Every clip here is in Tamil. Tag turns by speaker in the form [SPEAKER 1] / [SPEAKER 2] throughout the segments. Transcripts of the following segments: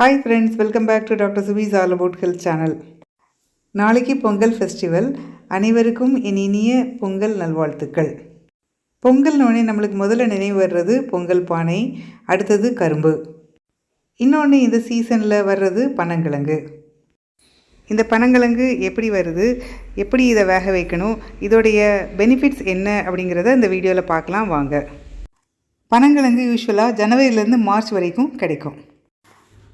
[SPEAKER 1] Hi friends welcome back to doctor Subi's all about health channel நாளைக்கு பொங்கல் ஃபெஸ்டிவல் அனைவருக்கும் என் இனிய பொங்கல் நல்வாழ்த்துக்கள். பொங்கல்னோடனே நம்மளுக்கு முதல்ல நினைவு வர்றது பொங்கல் பானை அடுத்தது கரும்பு. இன்னொன்று இந்த சீசனில் வர்றது பனங்கிழங்கு. இந்த பனங்கிழங்கு எப்படி வருது? எப்படி இதை வேக வைக்கணும்? இதோடைய பெனிஃபிட்ஸ் என்ன அப்படிங்கிறத இந்த வீடியோவில் பார்க்கலாம் வாங்க. பனங்கிழங்கு யூஸ்வலாக ஜனவரியிலேருந்து மார்ச் வரைக்கும் கிடைக்கும்.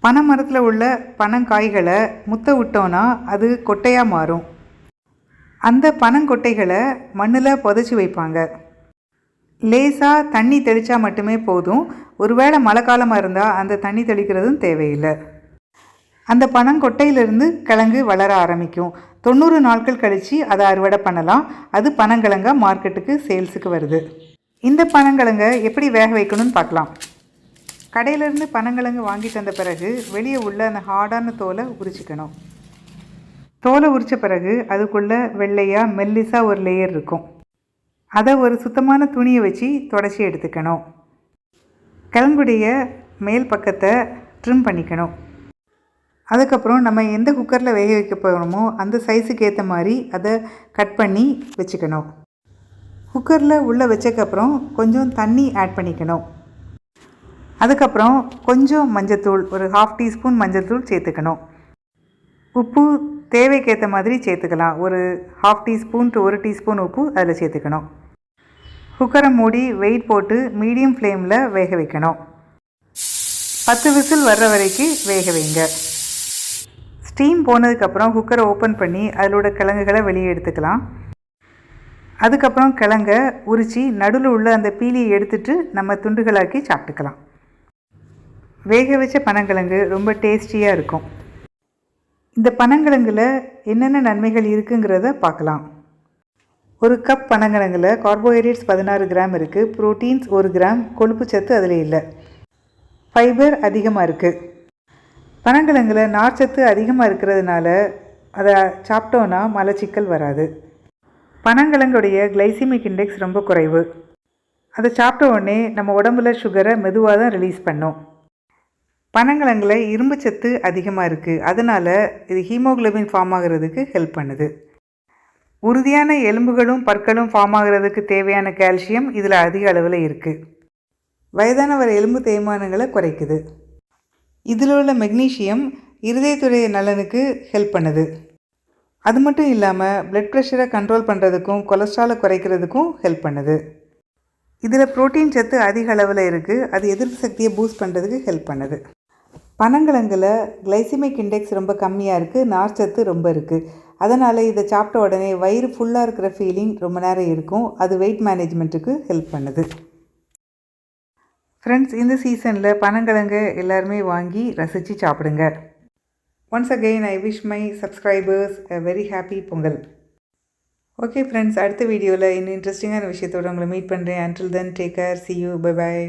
[SPEAKER 1] பனை மரத்தில் உள்ள பனங்காய்களை முத்த விட்டோன்னா அது கொட்டையாக மாறும். அந்த பனங்கொட்டைகளை மண்ணில் புதைச்சி வைப்பாங்க. லேசாக தண்ணி தெளித்தா மட்டுமே போதும். ஒருவேளை மழை காலமாக இருந்தால் அந்த தண்ணி தெளிக்கிறதும் தேவையில்லை. அந்த பனங்கொட்டையிலிருந்து கிழங்கு வளர ஆரம்பிக்கும். தொண்ணூறு நாட்கள் கழித்து அதை அறுவடை பண்ணலாம். அது பனங்கிழங்கா மார்க்கெட்டுக்கு சேல்ஸுக்கு வருது. இந்த பனங்கிழங்க எப்படி வேக வைக்கணும்னு பார்க்கலாம். கடையிலேருந்து பனங்கிழங்கு வாங்கி வந்த பிறகு வெளியே உள்ள அந்த ஹார்டான தோலை உரிச்சிக்கணும். தோலை உரித்த பிறகு அதுக்குள்ளே வெள்ளையாக மெல்லிசாக ஒரு லேயர் இருக்கும். அதை ஒரு சுத்தமான துணியை வச்சு தொடச்சி எடுத்துக்கணும். கிழங்குடைய மேல் பக்கத்தை ட்ரிம் பண்ணிக்கணும். அதுக்கப்புறம் நம்ம எந்த குக்கரில் வேக வைக்க போகிறோமோ அந்த சைஸுக்கு ஏற்ற மாதிரி அதை கட் பண்ணி வச்சுக்கணும். குக்கரில் உள்ளே வச்சக்கப்புறம் கொஞ்சம் தண்ணி ஆட் பண்ணிக்கணும். அதுக்கப்புறம் கொஞ்சம் மஞ்சத்தூள் ஒரு ஹாஃப் டீஸ்பூன் மஞ்சத்தூள் சேர்த்துக்கணும். உப்பு தேவைக்கேற்ற மாதிரி சேர்த்துக்கலாம். ஒரு ஹாஃப் டீஸ்பூன் டு ஒரு டீஸ்பூன் உப்பு அதில் சேர்த்துக்கணும். குக்கரை மூடி வெயிட் போட்டு மீடியம் ஃப்ளேமில் வேக வைக்கணும். பத்து விசில் வர்ற வரைக்கும் வேக வைங்க. ஸ்டீம் போனதுக்கப்புறம் குக்கரை ஓப்பன் பண்ணி அதிலோட கிழங்குகளை வெளியே எடுத்துக்கலாம். அதுக்கப்புறம் கிழங்க உரித்து நடுவில் உள்ள அந்த பீலியை எடுத்துட்டு நம்ம துண்டுகளாக்கி சாப்பிட்டுக்கலாம். வேக வச்ச பனங்கிழங்கு ரொம்ப டேஸ்டியாக இருக்கும். இந்த பனங்கிழங்கில் என்னென்ன நன்மைகள் இருக்குங்கிறத பார்க்கலாம். ஒரு கப் பனங்கிழங்கில் கார்போஹைட்ரேட்ஸ் பதினாறு கிராம் இருக்குது ப்ரோட்டீன்ஸ் ஒரு கிராம் கொழுப்பு சத்து அதில் இல்லை. ஃபைபர் அதிகமாக இருக்குது பனங்கிழங்கில் நார்ச்சத்து அதிகமாக இருக்கிறதுனால அதை சாப்பிட்டோன்னா மலச்சிக்கல் வராது. பனங்கிழங்குடைய கிளைசிமிக் இண்டெக்ஸ் ரொம்ப குறைவு. அதை சாப்பிட்ட உடனே நம்ம உடம்புல சுகரை மெதுவாக தான் ரிலீஸ் பண்ணும். பனங்கிழங்கில் இரும்புச்சத்து அதிகமாக இருக்குது அதனால் இது ஹீமோக்ளோபின் ஃபார்ம் ஆகிறதுக்கு ஹெல்ப் பண்ணுது. உறுதியான எலும்புகளும் பற்களும் ஃபார்ம் ஆகிறதுக்கு தேவையான கால்சியம் இதில் அதிக அளவில் இருக்குது வயதானவர் எலும்பு தேய்மானங்களை குறைக்குது. இதில் உள்ள மெக்னீஷியம் இருதயத்துடைய நலனுக்கு ஹெல்ப் பண்ணுது. அது மட்டும் இல்லாமல் பிளட் ப்ரெஷரை கண்ட்ரோல் பண்ணுறதுக்கும் கொலஸ்ட்ராலை குறைக்கிறதுக்கும் ஹெல்ப் பண்ணுது. இதில் புரோட்டீன் சத்து அதிக அளவில் இருக்குது அது எதிர்ப்பு சக்தியை பூஸ்ட் பண்ணுறதுக்கு ஹெல்ப் பண்ணுது. பனங்கிழங்கில் கிளைசிமிக் இண்டெக்ஸ் ரொம்ப கம்மியாக இருக்குது நார்ச்சத்து ரொம்ப இருக்குது அதனால் இதை சாப்பிட்ட உடனே வயிறு ஃபுல்லாக இருக்கிற ஃபீலிங் ரொம்ப நேரம் இருக்கும். அது வெயிட் மேனேஜ்மெண்ட்டுக்கு ஹெல்ப் பண்ணுது. ஃப்ரெண்ட்ஸ் இந்த சீசனில் பனங்கிழங்கு எல்லாருமே வாங்கி ரசித்து சாப்பிடுங்க. Once again I wish my subscribers a very happy Pongal okay friends அடுத்த வீடியோவில் இன்னும் இன்ட்ரெஸ்டிங்கான விஷயத்தோடு உங்களை மீட் பண்ணுறேன் until then take care see you bye bye